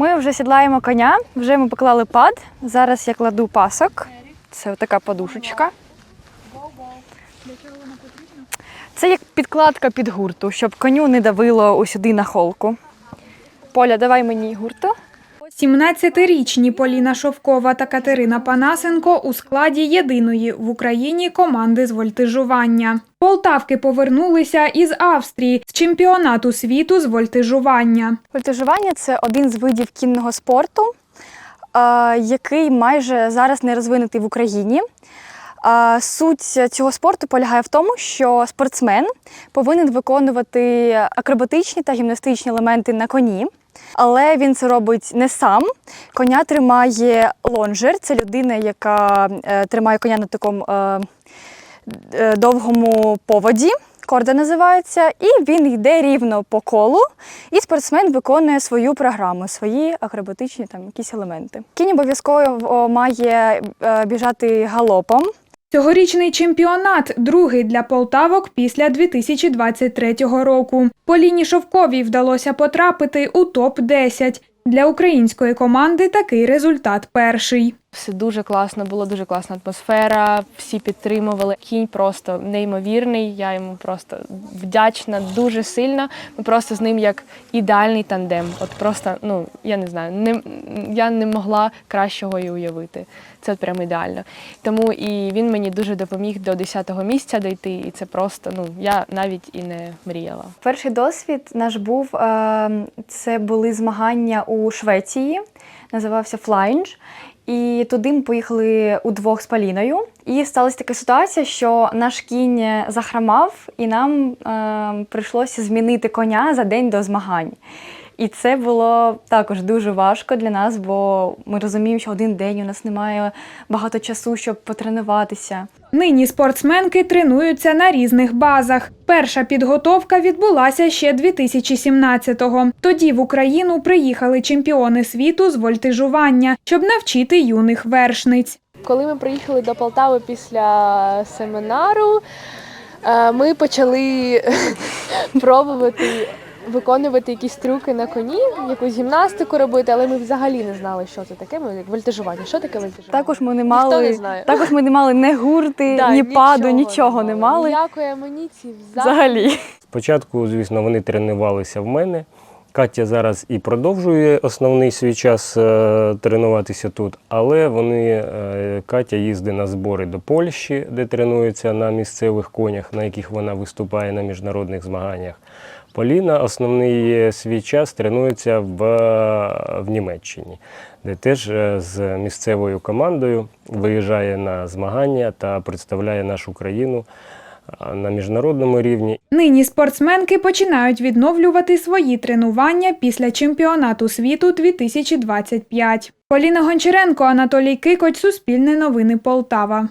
Ми вже сідлаємо коня, вже ми поклали пад. Зараз я кладу пасок. Це така подушечка. Це як підкладка під гурту, щоб коню не давило усюди на холку. Поля, давай мені гурту. 17-річні Поліна Шовкова та Катерина Панасенко у складі єдиної в Україні команди з вольтижування. Полтавки повернулися із Австрії з чемпіонату світу з вольтижування. Вольтежування це один з видів кінного спорту, який майже зараз не розвинутий в Україні. Суть цього спорту полягає в тому, що спортсмен повинен виконувати акробатичні та гімнастичні елементи на коні. Але він це робить не сам. Коня тримає лонжер. Це людина, яка е, тримає коня на такому е, е, довгому поводі. Корда називається, і він йде рівно по колу, і спортсмен виконує свою програму, свої акробатичні там якісь елементи. Кінь обов'язково має біжати галопом. Цьогорічний чемпіонат другий для полтавок після 2023 року. Поліні Шовковій вдалося потрапити у топ-10. Для української команди такий результат перший. Все дуже класно, була дуже класна атмосфера, всі підтримували. Кінь просто неймовірний. Я йому просто вдячна дуже сильно. Ми просто з ним як ідеальний тандем. От просто, ну я не знаю, не, я не могла кращого і уявити. Це прям ідеально. Тому і він мені дуже допоміг до 10-го місця дійти, і це просто, ну я навіть і не мріяла. Перший досвід наш був е, це були змагання у Швеції, називався Флайндж. І туди ми поїхали удвох з Поліною. І сталася така ситуація, що наш кінь захромав, і нам е, прийшлося змінити коня за день до змагань. І це було також дуже важко для нас, бо ми розуміємо, що один день у нас немає багато часу, щоб потренуватися. Нині спортсменки тренуються на різних базах. Перша підготовка відбулася ще 2017-го. Тоді в Україну приїхали чемпіони світу з вольтижування, щоб навчити юних вершниць. Коли ми приїхали до Полтави після семінару, е, ми почали пробувати виконувати якісь трюки на коні, якусь гімнастику робити, але ми взагалі не знали, що це таке. Ми як вольтажування. Що таке вольтажування? Також ми не Ніхто мали не знає. також ми не мали ні гурти, Да, ні паду, нічого не мали. Ніякої амуніції взагалі. Взагалі. Спочатку, звісно, вони тренувалися в мене. Катя зараз і продовжує основний свій час е, тренуватися тут, але вони, е, Катя їздить на збори до Польщі, де тренується на місцевих конях, на яких вона виступає на міжнародних змаганнях. Поліна основний свій час тренується в, в Німеччині, де теж е, з місцевою командою виїжджає на змагання та представляє нашу країну на міжнародному рівні. Нині спортсменки починають відновлювати свої тренування після чемпіонату світу 2025. Поліна Гончаренко, Анатолій Кикоть, Суспільне новини Полтава.